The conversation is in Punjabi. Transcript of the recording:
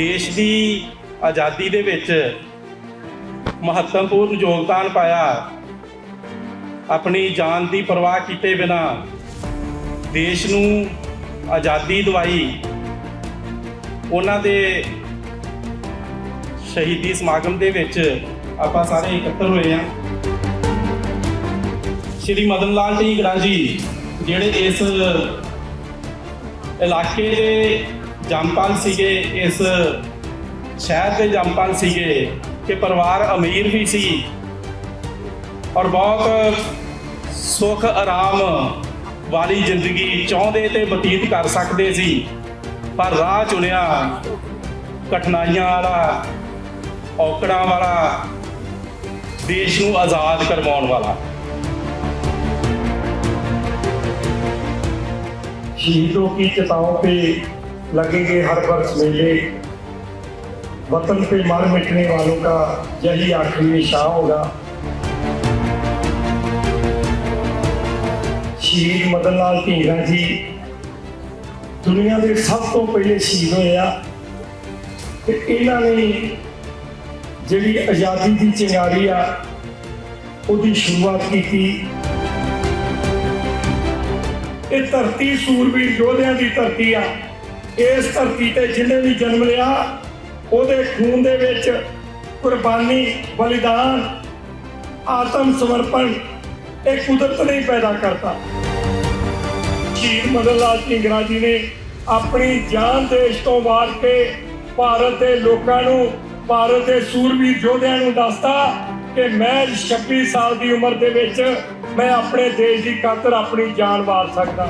ਦੇਸ਼ ਦੀ ਆਜ਼ਾਦੀ ਦੇ ਵਿੱਚ ਮਹੱਤਵਪੂਰਨ ਯੋਗਦਾਨ ਪਾਇਆ। ਆਪਣੀ ਜਾਨ ਦੀ ਪਰਵਾਹ ਕੀਤੇ ਬਿਨਾ ਦੇਸ਼ ਨੂੰ ਆਜ਼ਾਦੀ ਦਿਵਾਈ, ਉਹਨਾਂ ਦੇ ਸ਼ਹੀਦੀ ਸਮਾਗਮ ਦੇ ਵਿੱਚ ਆਪਾਂ ਸਾਰੇ ਇਕੱਤਰ ਹੋਏ ਹਾਂ। ਸ਼੍ਰੀ ਮਦਨ ਲਾਲ ਢੀਂਗੜਾ ਜੀ, ਜਿਹੜੇ ਇਸ ਇਲਾਕੇ ਦੇ ਜੰਮਪਲ ਸੀਗੇ ਇਸ ਸ਼ਹਿਰ ਦੇ ਜੰਮਪਲ ਸੀਗੇ ਕਿ ਪਰਿਵਾਰ ਅਮੀਰ ਵੀ ਸੀ ਔਰ ਬਹੁਤ ਸੁਖ ਆਰਾਮ ਵਾਲੀ ਜ਼ਿੰਦਗੀ ਚਾਹੁੰਦੇ ਤੇ ਬਤੀਤ ਕਰ ਸਕਦੇ ਸੀ, ਪਰ ਰਾਹ ਚੁਣਿਆ ਕਠਿਨਾਈਆਂ ਵਾਲਾ, ਔਕੜਾਂ ਵਾਲਾ, ਦੇਸ਼ ਨੂੰ ਆਜ਼ਾਦ ਕਰਵਾਉਣ ਵਾਲਾ। ਸ਼ਹੀਦੋਂ ਕੀ ਚਤਾਉ ਤੇ लगेंगे हर वर्ष मेले वतन पे मर मिटने वालों का यही आखिरी निशान होगा ਸ਼ਹੀਦ ਮਦਨ ਲਾਲ ਢੀਂਗਰਾ ਜੀ ਦੁਨੀਆ ਦੇ ਸਭ ਤੋਂ ਪਹਿਲੇ ਸ਼ਹੀਦ ਹੋਏ ਆ ਤੇ ਇਹਨਾਂ ਨੇ ਜਿਹੜੀ ਆਜ਼ਾਦੀ ਦੀ ਚਿੰਗਾਰੀ ਆ ਉਹਦੀ ਸ਼ੁਰੂਆਤ ਕੀਤੀ ਇਹ ਧਰਤੀ ਸੂਰਬੀਰ ਯੋਧਿਆਂ ਦੀ ਧਰਤੀ ਆ ਇਸ ਧਰਤੀ ਤੇ ਜਿਹਨੇ ਵੀ ਜਨਮ ਲਿਆ, ਉਹਦੇ ਖੂਨ ਦੇ ਵਿੱਚ ਕੁਰਬਾਨੀ, ਬਲੀਦਾਨ, ਆਤਮ ਸਮਰਪਣ, ਇਹ ਕੁਦਰਤ ਨਹੀਂ ਪੈਦਾ ਕਰਦਾ ਸ਼ਹੀਦ ਮਦਨ ਲਾਲ ਢਿੰਗਰਾ ਜੀ ਨੇ ਆਪਣੀ ਜਾਨ ਦੇਸ਼ ਤੋਂ ਵਾਰ ਕੇ ਭਾਰਤ ਦੇ ਲੋਕਾਂ ਨੂੰ, ਭਾਰਤ ਦੇ ਸੂਰਬੀਰ ਯੋਧਿਆਂ ਨੂੰ ਦੱਸਤਾ ਕਿ ਮੈਂ 26 ਸਾਲ ਦੀ ਉਮਰ ਦੇ ਵਿੱਚ ਮੈਂ ਆਪਣੇ ਦੇਸ਼ ਦੀ ਖਾਤਰ ਆਪਣੀ ਜਾਨ ਵਾਰ ਸਕਦਾ।